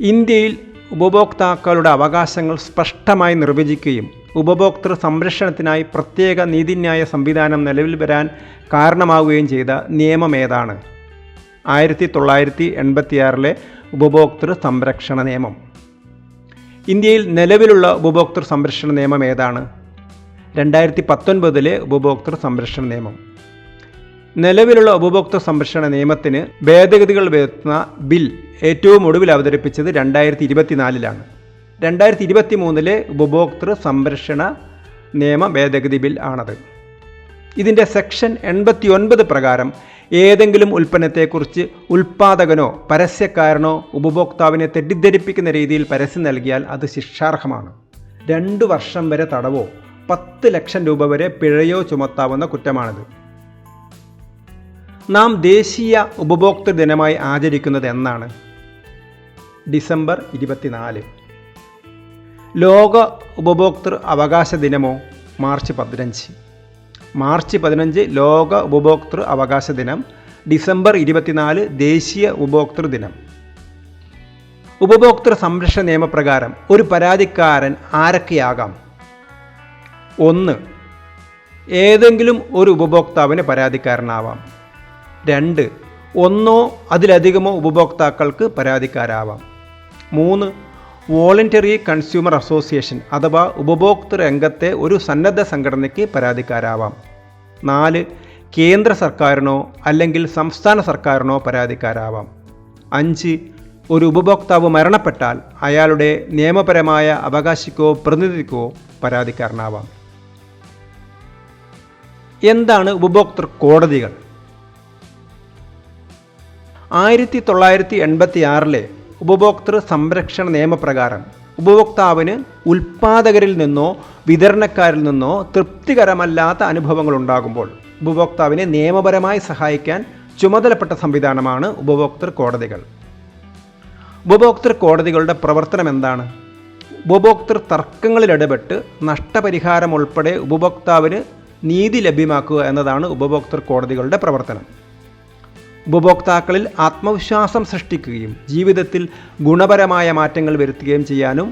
ഇന്ത്യയിൽ ഉപഭോക്താക്കളുടെ അവകാശങ്ങൾ സ്പഷ്ടമായി നിർവചിക്കുകയും ഉപഭോക്തൃ സംരക്ഷണത്തിനായി പ്രത്യേക നീതിന്യായ സംവിധാനം നിലവിൽ വരാൻ കാരണമാവുകയും ചെയ്ത നിയമം ഏതാണ്? ആയിരത്തി തൊള്ളായിരത്തി എൺപത്തിയാറിലെ ഉപഭോക്തൃ സംരക്ഷണ നിയമം. ഇന്ത്യയിൽ നിലവിലുള്ള ഉപഭോക്തൃ സംരക്ഷണ നിയമം ഏതാണ്? രണ്ടായിരത്തി പത്തൊൻപതിലെ ഉപഭോക്തൃ സംരക്ഷണ നിയമം. നിലവിലുള്ള ഉപഭോക്തൃ സംരക്ഷണ നിയമത്തിന് ഭേദഗതികൾ വരുത്തുന്ന ബിൽ ഏറ്റവും ഒടുവിൽ അവതരിപ്പിച്ചത് രണ്ടായിരത്തി ഇരുപത്തിനാലിലാണ് രണ്ടായിരത്തി ഇരുപത്തി മൂന്നിലെ ഉപഭോക്തൃ സംരക്ഷണ നിയമ ഭേദഗതി ബിൽ ആണത്. ഇതിന്റെ സെക്ഷൻ എൺപത്തി ഒൻപത് പ്രകാരം ഏതെങ്കിലും ഉൽപ്പന്നത്തെക്കുറിച്ച് ഉൽപ്പാദകനോ പരസ്യക്കാരനോ ഉപഭോക്താവിനെ തെറ്റിദ്ധരിപ്പിക്കുന്ന രീതിയിൽ പരസ്യം നൽകിയാൽ അത് ശിക്ഷാർഹമാണ്. രണ്ടു വർഷം വരെ തടവോ പത്ത് ലക്ഷം രൂപ വരെ പിഴയോ ചുമത്താവുന്ന കുറ്റമാണിത്. നാം ദേശീയ ഉപഭോക്തൃ ദിനമായി ആചരിക്കുന്നത് എന്നാണ്. ഡിസംബർ ഇരുപത്തിനാല്. ലോക ഉപഭോക്തൃ അവകാശ ദിനമോ മാർച്ച് പതിനഞ്ച്. മാർച്ച് പതിനഞ്ച് ലോക ഉപഭോക്തൃ അവകാശ ദിനം ഡിസംബർ ഇരുപത്തിനാല് ദേശീയ ഉപഭോക്തൃ ദിനം. ഉപഭോക്തൃ സംരക്ഷണ നിയമപ്രകാരം ഒരു പരാതിക്കാരൻ ആരൊക്കെയാകാം? ഒന്ന് ഏതെങ്കിലും ഒരു ഉപഭോക്താവിന് പരാതിക്കാരനാവാം. രണ്ട് ഒന്നോ അതിലധികമോ ഉപഭോക്താക്കൾക്ക് പരാതിക്കാരാവാം. മൂന്ന് വോളണ്ടറി കൺസ്യൂമർ അസോസിയേഷൻ അഥവാ ഉപഭോക്തൃ രംഗത്തെ ഒരു സന്നദ്ധ സംഘടനയ്ക്ക് പരാതിക്കാരാവാം. നാല് കേന്ദ്ര സർക്കാരിനോ അല്ലെങ്കിൽ സംസ്ഥാന സർക്കാരിനോ പരാതിക്കാരാവാം. അഞ്ച് ഒരു ഉപഭോക്താവ് മരണപ്പെട്ടാൽ അയാളുടെ നിയമപരമായ അവകാശിക്കോ പ്രതിനിധിക്കോ പരാതിക്കാരനാവാം. എന്താണ് ഉപഭോക്തൃ കോടതികൾ? ആയിരത്തി തൊള്ളായിരത്തി എൺപത്തി ആറിലെ ഉപഭോക്തൃ സംരക്ഷണ നിയമപ്രകാരം ഉപഭോക്താവിന് ഉൽപ്പാദകരിൽ നിന്നോ വിതരണക്കാരിൽ നിന്നോ തൃപ്തികരമല്ലാത്ത അനുഭവങ്ങൾ ഉണ്ടാകുമ്പോൾ ഉപഭോക്താവിനെ നിയമപരമായി സഹായിക്കാൻ ചുമതലപ്പെട്ട സംവിധാനമാണ് ഉപഭോക്തൃ കോടതികൾ. ഉപഭോക്തൃ കോടതികളുടെ പ്രവർത്തനം എന്താണ്? ഉപഭോക്തൃ തർക്കങ്ങളിൽ ഇടപെട്ട് നഷ്ടപരിഹാരം ഉൾപ്പെടെ ഉപഭോക്താവിന് നീതി ലഭ്യമാക്കുക എന്നതാണ് ഉപഭോക്തൃ കോടതികളുടെ പ്രവർത്തനം. ഉപഭോക്താക്കളിൽ ആത്മവിശ്വാസം സൃഷ്ടിക്കുകയും ജീവിതത്തിൽ ഗുണപരമായ മാറ്റങ്ങൾ വരുത്തുകയും ചെയ്യാനും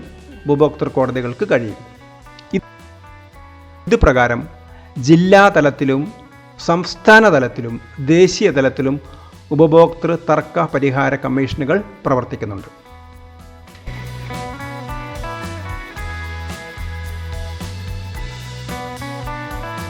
ഉപഭോക്തൃ കോടതികൾക്ക് കഴിയും. ഇത് പ്രകാരം ജില്ലാ തലത്തിലും സംസ്ഥാന തലത്തിലും ദേശീയ തലത്തിലും ഉപഭോക്തൃ തർക്ക പരിഹാര കമ്മീഷനുകൾ പ്രവർത്തിക്കുന്നുണ്ട്.